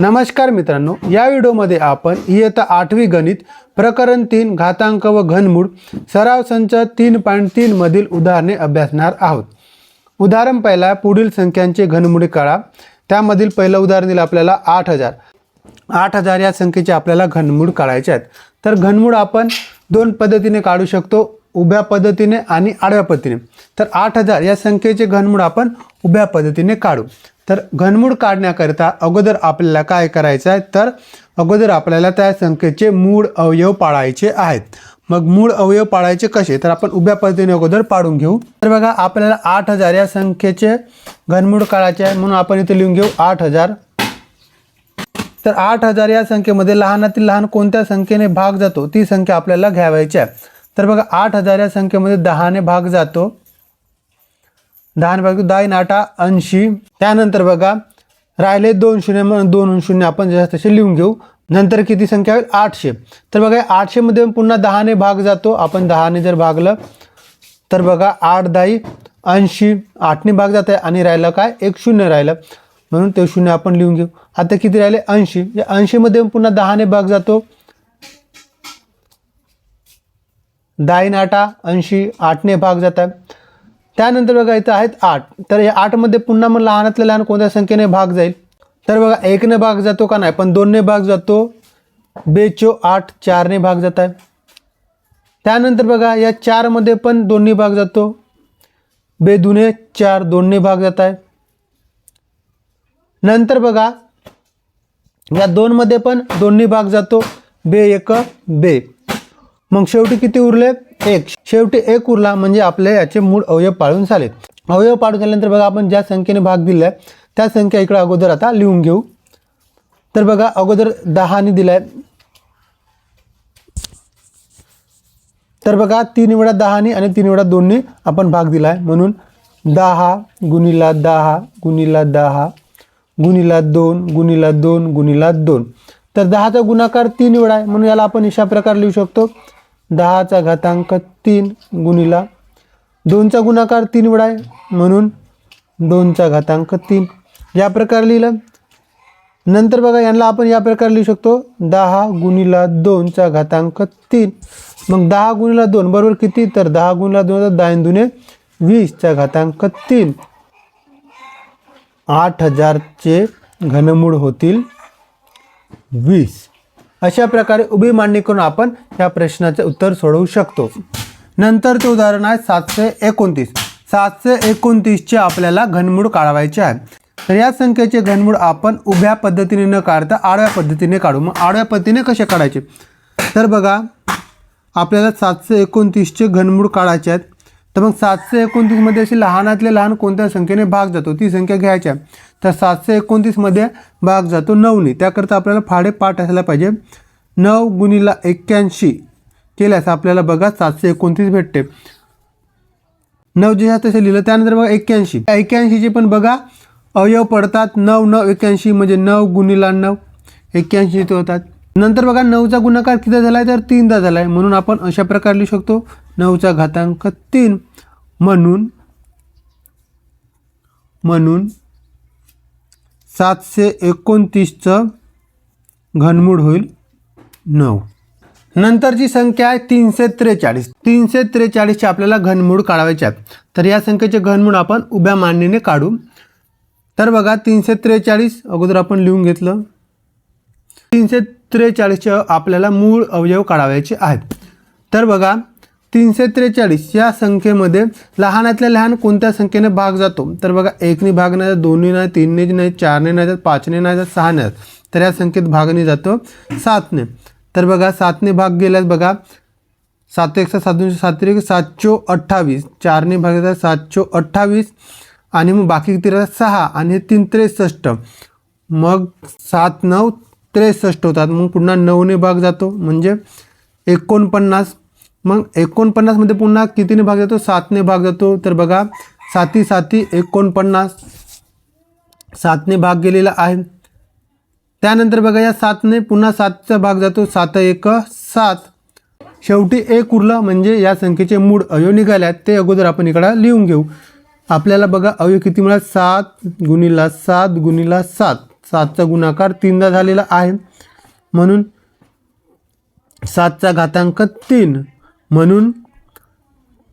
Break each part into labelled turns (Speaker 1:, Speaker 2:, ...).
Speaker 1: नमस्कार मित्रांनो या व्हिडिओमध्ये आपण इयत्ता आठवी गणित प्रकरण तीन घातांक व घनमूळ सराव संच तीन पॉईंट तीनमधील उदाहरणे अभ्यासणार आहोत. उदाहरण पहिला पुढील संख्यांचे घनमुळे काढा. त्यामधील पहिलं उदाहरण दिलं आपल्याला आठ हजार. आठ हजार या संख्येचे आपल्याला घनमूळ काढायचे आहेत. तर घनमूळ आपण दोन पद्धतीने काढू शकतो उभ्या पद्धतीने आणि आडव्या पद्धतीने. तर आठ हजार या संख्येचे घनमूळ आपण उभ्या पद्धतीने काढू. तर घनमूळ काढण्याकरिता अगोदर आपल्याला काय करायचं आहे? तर अगोदर आपल्याला त्या संख्येचे मूळ अवयव पाळायचे आहेत. मग मूळ अवयव पाळायचे कसे? तर आपण उभ्या पद्धतीने अगोदर पाडून घेऊ. तर बघा आपल्याला आठ हजार या संख्येचे घनमूळ काढायचे आहे म्हणून आपण इथे लिहून घेऊ आठ हजार. तर आठ हजार या संख्येमध्ये लहानातील लहान कोणत्या संख्येने भाग जातो? ती संख्या आपल्याला घ्यावायची आहे. तर बघा आठ हजार या संख्येमध्ये दहाने भाग जातो. दहा भाग दहा नाटा ऐंशी. त्यानंतर बघा राहिले दोन शून्य म्हणून दोन शून्य. आपण जसे तसे लिहून घेऊ. नंतर किती संख्या होईल? आठशे. तर बघा आठशेमध्ये पुन्हा दहाने भाग जातो. आपण दहाने जर भागलं तर बघा आठ दाई ऐंशी. आठने भाग जात आहे. आणि राहिलं काय? एक शून्य राहिलं. म्हणून ते शून्य आपण लिहून घेऊ. आता किती राहिले? ऐंशी. या ऐंशीमध्ये पुन्हा दहाने भाग जातो. दाईन आठा ऐंशी. आठने भाग जात आहे. त्यानंतर बघा इथं आहेत आठ. तर या आठमध्ये पुन्हा मग लहानातल्या लहान कोणत्या संख्येने भाग जाईल? तर बघा एकने भाग जातो का नाही? पण दोनने भाग जातो. बेचो आठ चारने भाग जात आहे. त्यानंतर बघा या चारमध्ये पण दोन्ही भाग जातो. बे दुने चार दोन्ही भाग जात आहे. नंतर बघा या दोनमध्ये पण दोन्ही भाग जातो. बे एक बे. मग शेवटी किती उरले? एक. शेवटी एक उरला म्हणजे आपले याचे मूळ अवयव पाळून झाले. अवयव पाळून झाल्यानंतर बघा आपण ज्या संख्येने भाग दिलाय त्या संख्या इकडे अगोदर आता लिहून घेऊ. तर बघा अगोदर दहाने दिलाय. तर बघा तीन वेळा दहाने आणि तीन वेळा दोनने आपण भाग दिलाय. म्हणून दहा गुणिला दहा गुणिला दहा गुणिला दोन गुणिला दोन गुणिला दोन. तर दहाचा गुणाकार तीन वेळा आहे. म्हणून याला आपण अशा प्रकारे लिहू शकतो. दहाचा घातांक तीन गुणिला दोनचा गुणाकार तीन वेळा आहे. म्हणून दोनचा घातांक तीन. या प्रकारे लिहिलं. नंतर बघा यांना आपण या प्रकारे लिहू शकतो. दहा गुणिला दोनचा घातांक तीन. मग दहा गुणिला दोन बरोबर किती? तर दहा गुणिला दोन दहा दुने वीसचा घातांक तीन. आठ हजारचे घनमूळ होतील वीस. अशा प्रकारे उभी मांडणी करून आपण या प्रश्नाचे उत्तर सोडवू शकतो. नंतरचे उदाहरण आहे सातशे एकोणतीस. सातशे एकोणतीसचे आपल्याला घनमूळ काढवायचे आहे. तर या संख्येचे घनमूळ आपण उभ्या पद्धतीने न काढता आडव्या पद्धतीने काढू. मग आडव्या पद्धतीने कसे काढायचे? तर बघा आपल्याला सातशे एकोणतीसचे घनमूळ काढायचे आहेत. तर मग सातशे एकोणतीसमध्ये अशी लहानातले लहान कोणत्या संख्येने भाग जातो? ती संख्या घ्यायच्या तर सातशे एकोणतीसमध्ये भाग जातो नऊने. त्याकरता आपल्याला फाडे पाठ असायला पाहिजे. नऊ गुणिला एक्क्याऐंशी केल्यास आपल्याला बघा सातशे एकोणतीस भेटते. नऊ जे तसे लिहिलं त्यानंतर बघा एक्क्याऐंशी. एक्क्याऐंशीचे पण बघा अवयव पडतात. नऊ नऊ एक्क्याऐंशी म्हणजे नऊ गुणिला नऊ. एक्क्याऐंशी इथे होतात. नंतर बघा नऊचा गुणाकार किती झाला आहे तर तीनदा झाला आहे म्हणून आपण अशा प्रकारे लिहू शकतो. नऊचा घातांक तीन. म्हणून म्हणून सातशे एकोणतीसचं घनमूळ होईल नऊ. नंतरची संख्या आहे तीनशे त्रेचाळीस. तीनशे त्रेचाळीसचे आपल्याला घनमूळ काढायचे आहेत. तर या संख्येचे घनमूळ आपण उभ्या मांडणीने काढू. तर बघा तीनशे त्रेचाळीस अगोदर आपण लिहून घेतलं. तीनशे त्रेचाळीसचे आपल्याला मूळ अवयव काढावायचे आहेत. तर बघा तीनशे त्रेचाळीस या संख्येमध्ये लहानातल्या लहान कोणत्या संख्येने भाग जातो? तर बघा एकने भाग नाही जात दोन्ही नाही तीनने नाही चारने नाही जात पाचने नाही जात सहाने जात. तर या संख्येत भागने जातो सातने. तर बघा सातने भाग गेल्यास बघा सात एक सात दोनशे सात एक सातशो अठ्ठावीस. चारने भाग येतात सातशे अठ्ठावीस. आणि मग बाकी किती राहतात सहा. आणि हे तीन त्रेसष्ट. मग सात नऊ त्रेसष्ट होतात. मग पुन्हा नऊने भाग जातो. म्हणजे एकोणपन्नास मग एकोणपन्नासमध्ये पुन्हा कितीने भाग जातो? सातने भाग जातो. तर बघा साती साती एकोणपन्नास. सातने भाग गेलेला आहे. त्यानंतर बघा या सातने पुन्हा सातचा भाग जातो. सात एक सात. शेवटी एक उरलं म्हणजे या संख्येचे मूळ अवयव निघाल्यात ते अगोदर आपण इकडं लिहून घेऊ. आपल्याला बघा अवयव किती मिळाला? सात गुणिला सात गुणिला सात. सातचा गुणाकार तीनदा झालेला आहे. म्हणून सातचा घातांक तीन. म्हणून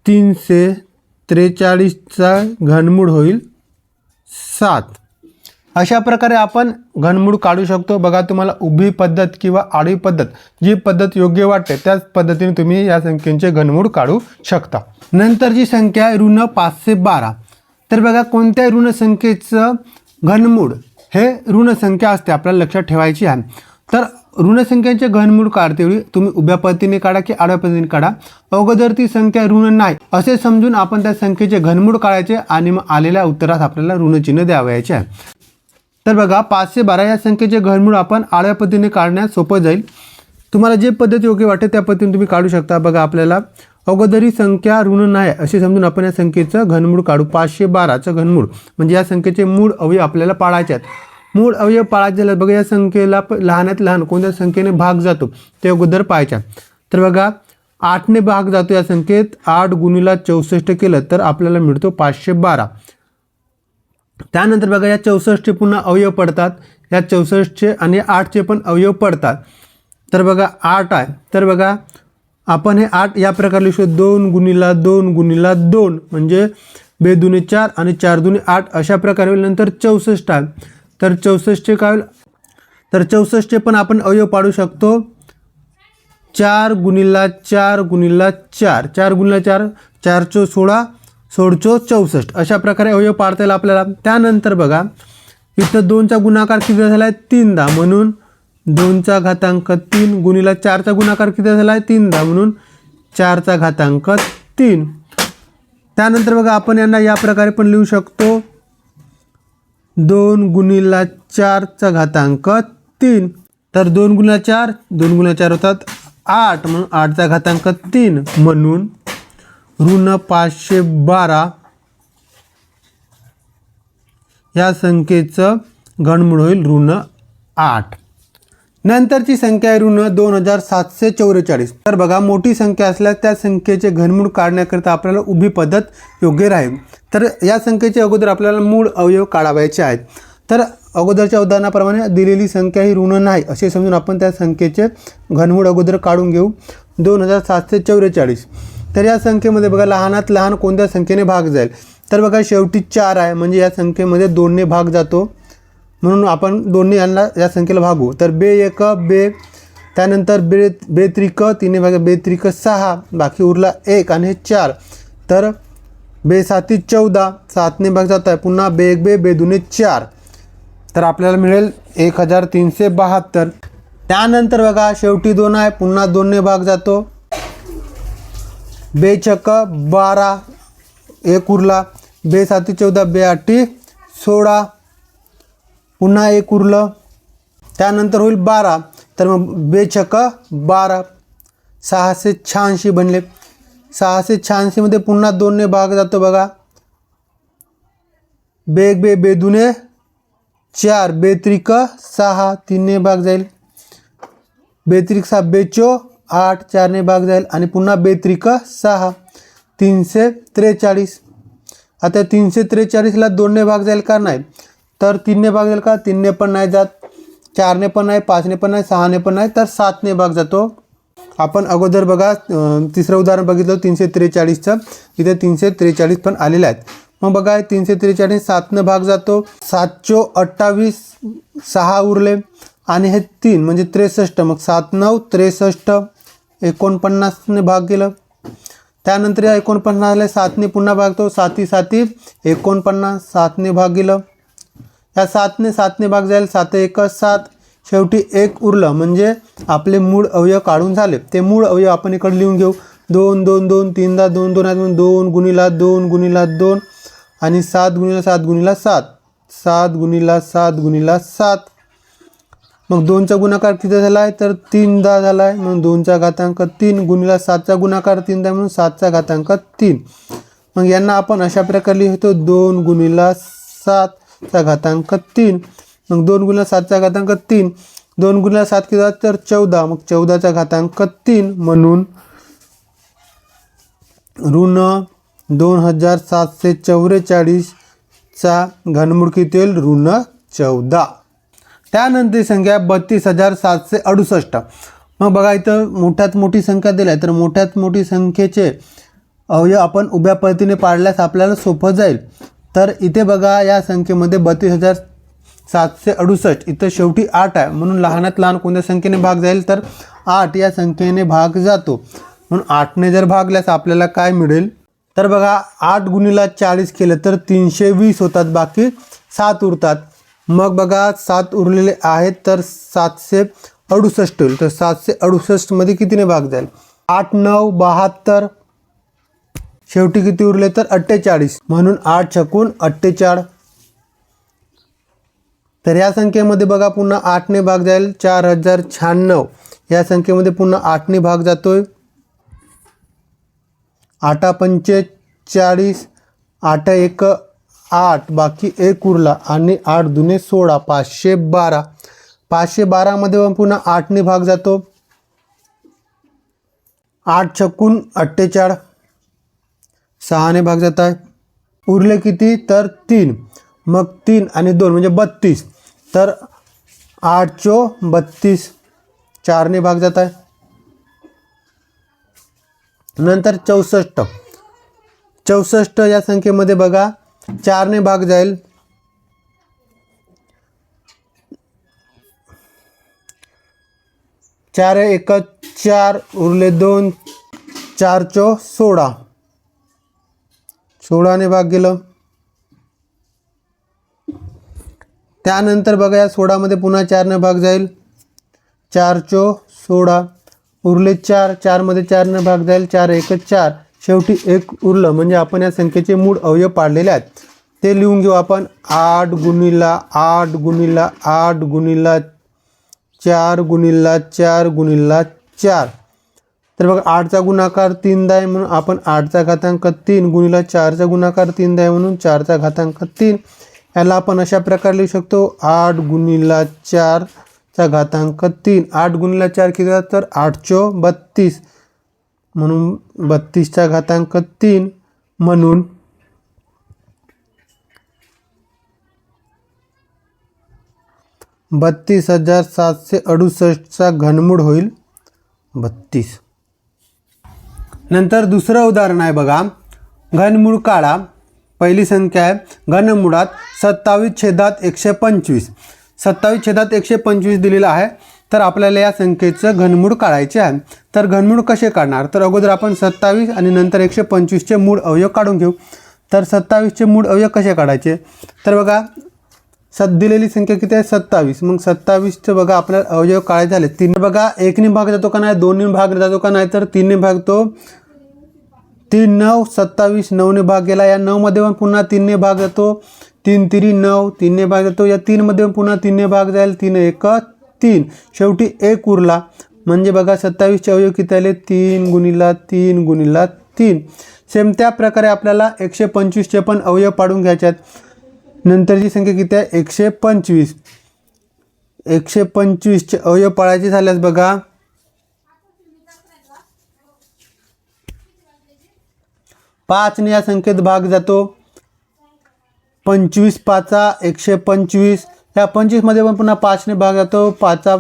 Speaker 1: तीनशे त्रेचाळीसचा घनमूळ होईल सात. अशा प्रकारे आपण घनमूळ काढू शकतो. बघा तुम्हाला उभी पद्धत किंवा आडवी पद्धत जी पद्धत योग्य वाटते त्याच पद्धतीने तुम्ही या संख्येचे घनमूळ काढू शकता. नंतरची संख्या आहे ऋण पाचशे बारा. तर बघा कोणत्याही ऋण संख्येचं घनमूळ हे ऋणसंख्या असते आपल्याला लक्षात ठेवायची आहे. तर ऋणसंख्येचे घनमूळ काढतेवेळी तुम्ही उभ्या पद्धतीने काढा की आडव्या पद्धतीने काढा. अगोदर ती संख्या ऋण नाही. असे समजून आपण त्या संख्येचे घनमूळ काढायचे आणि मग आलेल्या उत्तरात आपल्याला ऋणचिन्ह द्यावयाचे आहे. तर बघा पाचशे बारा या संख्येचे घनमूळ आपण आडव्या पद्धतीने काढण्यास सोपं जाईल. तुम्हाला जे पद्धत योग्य वाटेल त्या पद्धतीने तुम्ही काढू शकता. बघा आपल्याला अगोदर संख्या ऋण नाही असे समजून आपण या संख्येचं घनमूळ काढू. पाचशे बाराचं घनमूळ म्हणजे या संख्येचे मूळ अवयव आपल्याला पाळायचे आहेत. मूळ अवयव पाळायचे झाले बघा या संख्येला लहानात लहान कोणत्या संख्येने भाग जातो? ते अगोदर पाहायच्या. तर बघा आठने भाग जातो या संख्येत. आठ गुणीला चौसष्ट केलं तर आपल्याला मिळतो पाचशे बारा. त्यानंतर बघा या चौसष्टचे पुन्हा अवयव पडतात. या चौसष्टचे आणि आठचे पण अवयव पडतात. तर बघा आठ आहे. तर बघा आपण हे आठ या प्रकारे लिहू शकतो. दोन गुणीला दोन गुणीला दोन म्हणजे बेदुने चार आणि चार दुने आठ अशा प्रकारे नंतर चौसष्ट आहे. तर चौसष्टचे काय होईल? तर चौसष्टचे पण आपण अवयव पाडू शकतो. चार गुणीला चार गुणीला चार. चार गुणीला चार चार चो सोळा सोळचो चौसष्ट. अशा प्रकारे अवयव पाडता येईल आपल्याला. त्यानंतर बघा इथं दोनचा गुणाकार किती झाला आहे तीनदा. म्हणून दोनचा घातांक तीन गुणीला चारचा गुणाकार किती झाला आहे तीनदा. म्हणून चारचा घातांक तीन. त्यानंतर बघा आपण यांना या प्रकारे पण लिहू शकतो. दोन गुणीला चारचा घातांक तीन. तर दोन गुणा चार दोन गुणा चार होतात आठ. म्हणून आठचा घातांक तीन. म्हणून ऋण पाचशे बारा या संख्येचं घनमूळ होईल ऋण आठ. नंतरची संख्या आहे ऋण दोन हजार सातशे चौवेचाळीस. तर बघा मोठी संख्या असल्यास त्या संख्येचे घनमूळ काढण्याकरिता आपल्याला उभी पद्धत योग्य राहील. तर या संख्येचे अगोदर आपल्याला मूळ अवयव काढावायचे आहेत. तर अगोदरच्या उदाहरणाप्रमाणे दिलेली संख्या ही ऋण नाही असे समजून आपण त्या संख्येचे घनमूळ अगोदर काढून घेऊ. दोन हजार सातशे चौवेचाळीस. तर या संख्येमध्ये बघा लहानात लहान कोणत्या संख्येने भाग जाईल? तर बघा शेवटी चार आहे म्हणजे या संख्येमध्ये दोनने भाग जातो. म्हणून आपण दोन्ही यांना या संख्येला भागू. तर बे एक बे त्यानंतर बे बेत्रिक तिने भाग बेत्रिक सहा बाकी उरला एक आणि हे चार. तर बे साती चौदा सातने भाग जात आहे. पुन्हा बे एक बे बेदुने चार. तर आपल्याला मिळेल एक हजार तीनशे बहात्तर. त्यानंतर बघा शेवटी दोन आहे. पुन्हा दोनने भाग जातो. बे बारा एक उरला. बे साती चौदा बे आठी सोळा. पुन्हा एक उरलं. त्यानंतर होईल बारा. तर मग बे बारा. सहाशे शहाऐंशी बनले. सहाशे शहाऐंशीमध्ये पुन्हा दोनने भाग जातो बघा. बेग बे बेदुने चार बेत्रिक सहा तीनने भाग जाईल. बेत्रिक सहा बेचो आठ चारने भाग जाईल. आणि पुन्हा बेत्रिक सहा तीनशे त्रेचाळीस. आता तीनशे त्रेचाळीसला दोनने भाग जाईल का नाही? तर तीनने भाग जाईल का? तीनने पण नाही जात. चारने पण नाही पाचने पण नाही सहाने पण नाही तर सातने भाग जातो. आपण अगोदर बघा तिसरं उदाहरण बघितलं तीनशे त्रेचाळीसचं. इथे तीनशे त्रेचाळीस पण आलेले आहेत. मग बघा तीनशे त्रेचाळीस सातनं भाग जातो. सातशे अठ्ठावीस सहा उरले. आणि हे तीन म्हणजे त्रेसष्ट. मग सात नऊ त्रेसष्ट. एकोणपन्नासने भाग गेलं त्यानंतर या एकोणपन्नासला सातने पुन्हा भागतो साती साती एकोणपन्नास सातने भाग गेलं या सातने सातने भाग जाईल सात एक सात. शेवटी एक उरलं म्हणजे आपले मूळ अवयव काढून झाले. ते मूळ अवयव आपण इकडे लिहून घेऊ. दोन दोन दोन तीनदा दोन दोन आहेत म्हणून दोन गुणीला दोन गुणीला दोन आणि सात गुणीला सात गुणीला सात. सात गुणीला सात गुणीला सात. मग दोनचा गुणाकार किती झाला आहे तर तीनदा झाला आहे म्हणून दोनचा घातांक तीन गुणीला सातचा गुणाकार तीनदा म्हणून सातचा घातांक तीन. मग यांना आपण अशा प्रकारे लिहितो. दोन गुणीला सातचा घातांक तीन. मग दोन गुणिले सातचा घातांक तीन. दोन गुणिले सात किती तर चौदा. मग चौदाचा घातांक तीन म्हणून ऋण दोन हजार सातशे चौवेचाळीसचा घनमूळ किती होईल? ऋण चौदा. त्यानंतर संख्या बत्तीस हजार सातशे अडुसष्ट. मग बघा इथं मोठ्यात मोठी संख्या दिली आहे तर मोठ्यात मोठी संख्येचे अवयव आपण उभ्या पद्धतीने पाडल्यास आपल्याला सोपं जाईल. तर इथे बघा या संख्येमध्ये बत्तीस हजार सातशे अडुसष्ट. इथं शेवटी आठ आहे. म्हणून लहानात लहान कोणत्या संख्येने भाग जाईल? तर आठ या संख्येने भाग जातो. म्हणून आठने जर भागल्यास आपल्याला काय मिळेल? तर बघा आठ गुणीला चाळीस केलं तर तीनशे वीस होतात. बाकी सात उरतात. मग बघा सात उरलेले आहेत तर सातशे अडुसष्ट होईल. तर सातशे अडुसष्टमध्ये कितीने भाग जाईल? आठ नऊ बहात्तर. शेवटी किती उरले तर अठ्ठेचाळीस. म्हणून आठ छकून अठ्ठेचाळ. तर या संख्येमध्ये बघा पुन्हा आठने भाग जाईल. चार हजार शहाण्णव. या संख्येमध्ये पुन्हा आठने भाग जातोय. आठा पंचेचाळीस आठ एक आठ. बाकी एक उरला आणि आठ दुने सोळा पाचशे बारा. पाचशे बारामध्ये पुन्हा आठने भाग जातो. आठ छक्कून अठ्ठेचाळ. सहाने भाग जात आहे. उरले किती? तर तीन. मग तीन आणि दोन म्हणजे बत्तीस. तर आठ चो बत्तीस. चारने भाग जात आहे. नंतर चौसष्ट. चौसष्ट या संख्येमध्ये बघा चारने भाग जाईल. चार एक चार उरले दोन चार चो सोळा. सोळाने भाग गेलं. त्यानंतर बघा या सोळामध्ये पुन्हा चारनं भाग जाईल. चार चो सोळा उरले चार. चारमध्ये चारनं भाग जाईल. चार एक चार. शेवटी एक उरलं. म्हणजे आपण या संख्येचे मूळ अवयव पाडलेले आहेत. ते लिहून घेऊ आपण. आठ गुणीला आठ गुणीला आठ गुणिला चार गुणिला चार गुणिला चार. तर बघा आठचा गुणाकार तीनदा आहे म्हणून आपण आठचा घातांक तीन गुणीला चारचा गुणाकार तीनदा आहे म्हणून चारचा घातांक तीन. याला आपण अशा प्रकारे लिहू शकतो आठ गुणीला चारचा घातांक तीन. आठ गुणीला चार किती तर? आठचो बत्तीस. म्हणून बत्तीसचा घातांक तीन म्हणून बत्तीस हजार सातशे अडुसष्टचा घनमूळ होईल बत्तीस. नंतर दुसरं उदाहरण आहे बघा. घनमूळ काढा. पहिली संख्या आहे घनमुळात सत्तावीस छेदात एकशे पंचवीस. सत्तावीस छेदात एकशे पंचवीस दिलेलं आहे. तर आपल्याला या संख्येचं घनमूळ काढायचे आहे. तर घनमूळ कसे काढणार? तर अगोदर आपण सत्तावीस आणि नंतर एकशे पंचवीसचे मूळ अवयव काढून घेऊ. तर सत्तावीसचे मूळ अवयव कसे काढायचे? तर बघा सत दिलेली संख्या किती आहे? सत्तावीस. मग सत्तावीसचं बघा आपल्याला अवयव काढायचे झाले. तीन बघा एकने भाग जातो का नाही? दोन्ही भाग जातो का नाही? तर तीनने भाग तो तीन नऊ सत्तावीस नऊने भाग गेला. या नऊमध्ये पण पुन्हा तीनने भाग येतो तीन तिरी नऊ तीनने भाग येतो या तीनमध्ये पण पुन्हा तीनने भाग जाईल. तीन एक तीन. शेवटी एक उरला. म्हणजे बघा सत्तावीसचे अवयव किती आले? तीन गुणीला तीन गुणीला तीन. सेम त्या प्रकारे आपल्याला एकशे पंचवीसचे पण अवयव पाडून घ्यायचे आहेत. नंतरची संख्या किती आहे? एकशे पंचवीस. एकशे पंचवीसचे अवयव पाळायचे झाल्यास बघा पाचने या संख्येत भाग जातो. पंचवीस पाचा एकशे पंचवीस. या पंचवीसमध्ये पण पुन्हा पाचने भाग जातो. पाचा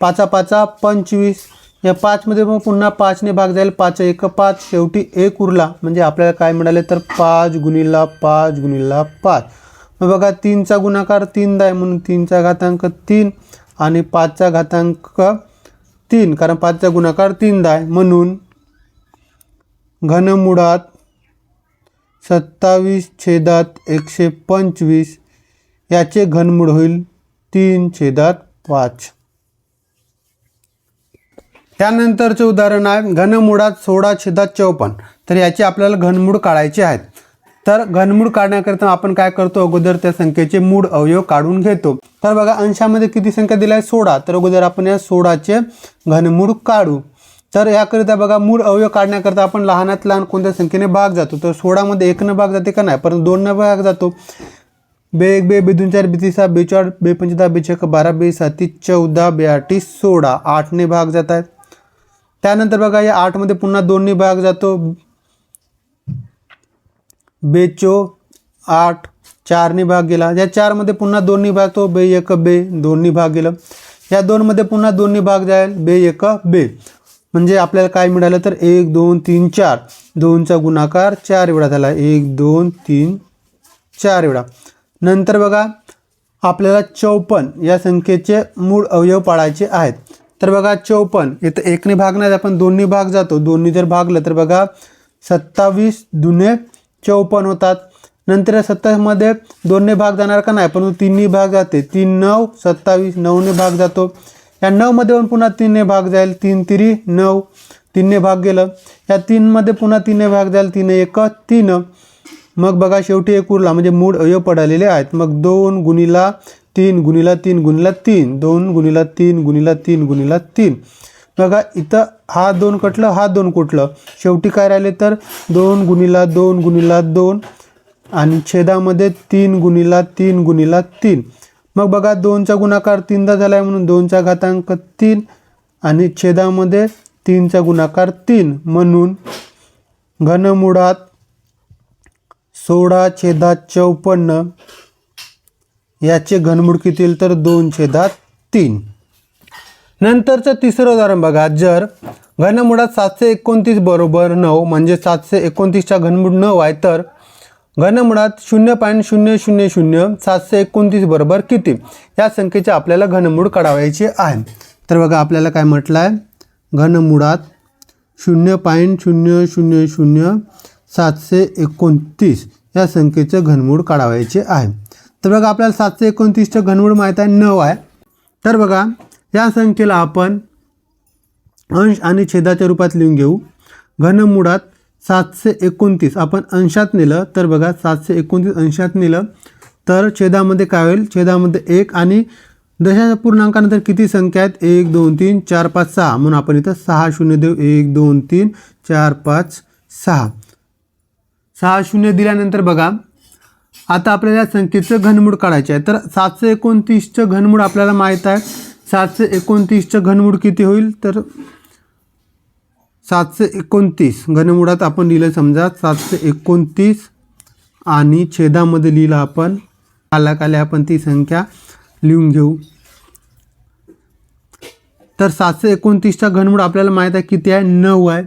Speaker 1: पाचा पाचा पंचवीस. या पाचमध्ये पण पुन्हा पाचने भाग जाईल. पाच एक पाच. शेवटी एक उरला. म्हणजे आपल्याला काय मिळाले तर पाच गुणीला पाच गुणीला पाच. मग बघा तीनचा गुणाकार तीनदा आहे म्हणून तीनचा घातांक तीन आणि पाचचा घातांक तीन. कारण पाचचा गुणाकार तीनदा आहे म्हणून घनमुळात सत्तावीस छेदात एकशे पंचवीस. याचे घनमूळ होईल तीन छेदात पाच. त्यानंतरचे उदाहरण आहे घनमुळात सोळा छेदात चौपन्न. तर याचे आपल्याला घनमूळ काढायचे आहेत. तर घनमूळ काढण्याकरिता आपण काय करतो? अगोदर त्या संख्येचे मूळ अवयव काढून घेतो. तर बघा अंशामध्ये किती संख्या दिली आहे? सोळा. तर अगोदर आपण या सोळाचे घनमूळ काढू. तर याकरिता बघा मूळ अवयव काढण्याकरता आपण लहानात लहान कोणत्या संख्येने भाग जातो? तर सोळामध्ये एकनं भाग जाते का नाही? परंतु दोननं भाग जातो. बे एक बे बे दोन चार बे सहा बे चार बे पंच दहा बे छक बारा बे साती चौदा बे आठी सोळा आठने भाग जात आहेत. त्यानंतर बघा या आठमध्ये पुन्हा दोन्ही भाग जातो. बेचो आठ चारने भाग गेला. या चारमध्ये पुन्हा दोन्ही भाग तो बे एक बे दोन्ही भाग गेलं. या दोनमध्ये पुन्हा दोन्ही भाग जाईल. बे एक बे. म्हणजे आपल्याला काय मिळालं तर एक दोन तीन चार. दोनचा गुणाकार चार वेळा झाला. एक दोन तीन चार वेळा. नंतर बघा आपल्याला चौपन्न या संख्येचे मूळ अवयव पाळायचे आहेत. तर बघा चौपन्न. इथं एकने भागण्यात आपण दोन्ही भाग जातो. दोन्ही जर भागलं तर बघा सत्तावीस दुने चौपन्न होतात. नंतर सत्तावीसमध्ये दोनने भाग जाणार का नाही? पण तिन्ही भाग जाते. तीन नऊ सत्तावीस नऊने भाग जातो. या नऊमध्ये पण पुन्हा तीनने भाग जाईल. तीन तिरी नऊ. तीनने भाग गेलं. या तीनमध्ये पुन्हा तीनने भाग जाईल. तीन एक तीन. मग बघा शेवटी एक उरला. म्हणजे मूळ अवयव पडालेले आहेत. मग दोन गुणीला तीन गुणीला तीन गुणीला तीन. दोन गुणीला तीन गुणीला तीन गुणीला तीन. बघा इथं हा दोन कटलं हा दोन कुठलं? शेवटी काय राहिले तर? दोन गुणीला दोन गुणीला दोन. आणि छेदामध्ये तीन गुणीला तीन गुणीला तीन. मग बघा दोनचा गुणाकार तीनदा झाला आहे म्हणून दोनचा घातांक तीन आणि छेदामध्ये तीनचा गुणाकार तीन म्हणून घनमुळात सोळा छेदात चौपन्न याचे घनमूळ किती येईल तर दोन छेदात तीन. नंतरचं तिसरं उदाहरण बघा जर घनमुळात सातशे एकोणतीस बरोबर नऊ म्हणजे सातशे एकोणतीसचा घनमूळ नऊ आहे तर घनमुळात शून्य पॉईंट शून्य शून्य शून्य सातशे एकोणतीस बरोबर किती? या संख्येचे आपल्याला घनमूळ काढावायचे आहे. तर बघा आपल्याला काय म्हटलं आहे घनमुळात शून्य पॉईंट शून्य शून्य शून्य सातशे एकोणतीस या संख्येचं घनमूळ काढावायचे आहे. तर बघा आपल्याला सातशे एकोणतीसचं घनमूळ माहीत आहे नऊ आहे. तर बघा या संख्येला आपण अंश आणि छेदाच्या रूपात लिहून घेऊ. घनमुळात सातशे एकोणतीस. आपण अंशात नेलं तर बघा सातशे एकोणतीस अंशात नेलं तर छेदामध्ये काय होईल? छेदामध्ये एक आणि दशाच्या पूर्णांकानंतर किती संख्या आहेत? एक दोन तीन चार पाच सहा. म्हणून आपण इथं सहा शून्य देऊ. एक दोन तीन चार पाच सहा. सहा शून्य दिल्यानंतर बघा आता आपल्याला या संख्येचं घनमूळ काढायचे आहे. तर सातशे एकोणतीसचं घनमूळ आपल्याला माहीत आहे. सातशे एकोणतीसचं घनमूळ किती होईल? तर सातशे एकोणतीस. घनमुळात आपण लिहिलं समजा सातशे एकोणतीस आणि छेदामध्ये लिहिलं आपण. आले आपण ती संख्या लिहून घेऊ. तर सातशे एकोणतीसचा घनमूळ आपल्याला माहीत आहे किती आहे? नऊ आहे.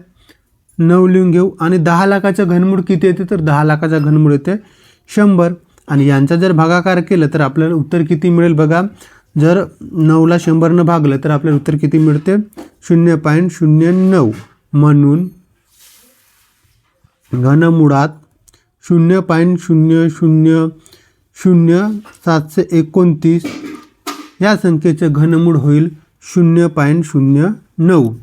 Speaker 1: नऊ लिहून घेऊ. आणि दहा लाखाचं घनमूळ किती येते? तर दहा लाखाचा घनमूळ येते शंभर. आणि यांचा जर भागाकार केलं तर आपल्याला उत्तर किती मिळेल बघा? जर नऊला शंभरनं भागलं तर आपल्याला उत्तर किती मिळते? शून्य पॉईंट शून्य नऊ. म्हणून घनमुळात शून्य पॉईंट शून्य शून्य शून्य सातशे एकोणतीस या संख्येचे घनमूळ होईल शून्य पॉईंट शून्य नऊ.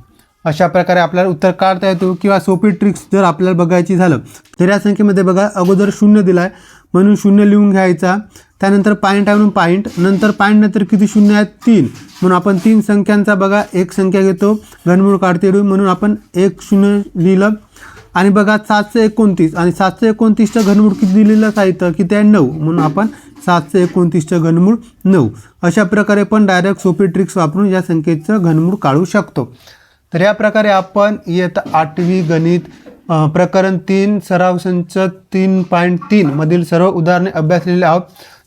Speaker 1: अशा प्रकारे आपल्याला उत्तर काढता येतो किंवा सोपी ट्रिक्स जर आपल्याला बघायची झालं तर या संख्येमध्ये बघा अगोदर शून्य दिला आहे म्हणून शून्य लिहून घ्यायचा. त्यानंतर पॉईंट आहे म्हणून पॉईंट नंतर पॉईंट नंतर किती शून्य आहेत? तीन. म्हणून आपण तीन संख्यांचा बघा. एक संख्या घेतो. घनमूळ काढते म्हणून आपण एक शून्य लिहिलं. आणि बघा सातशे एकोणतीस. आणि सातशे एकोणतीसचं घनमूळ किती दिलेलं आहे तर किती आहे? नऊ. म्हणून आपण सातशे एकोणतीसचं घनमूळ नऊ. अशा प्रकारे पण डायरेक्ट सोपी ट्रिक्स वापरून या संख्येचं घनमूळ काढू शकतो. तर या प्रकारे आपण इयत्ता आठवी गणित प्रकरण तीन सराव संच तीन पॉईंट तीनमधील सर्व उदाहरणे अभ्यासलेले आहोत.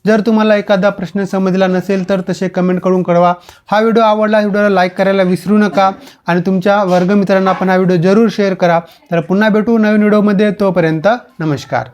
Speaker 1: जर तुम्हाला एखादा प्रश्न समजला नसेल तर तसे कमेंट करून कळवा. हा व्हिडिओ आवडला व्हिडिओला लाईक करायला विसरू नका आणि तुमच्या वर्गमित्रांना पण हा व्हिडिओ जरूर शेअर करा. तर पुन्हा भेटू नवीन व्हिडिओमध्ये तोपर्यंत नमस्कार.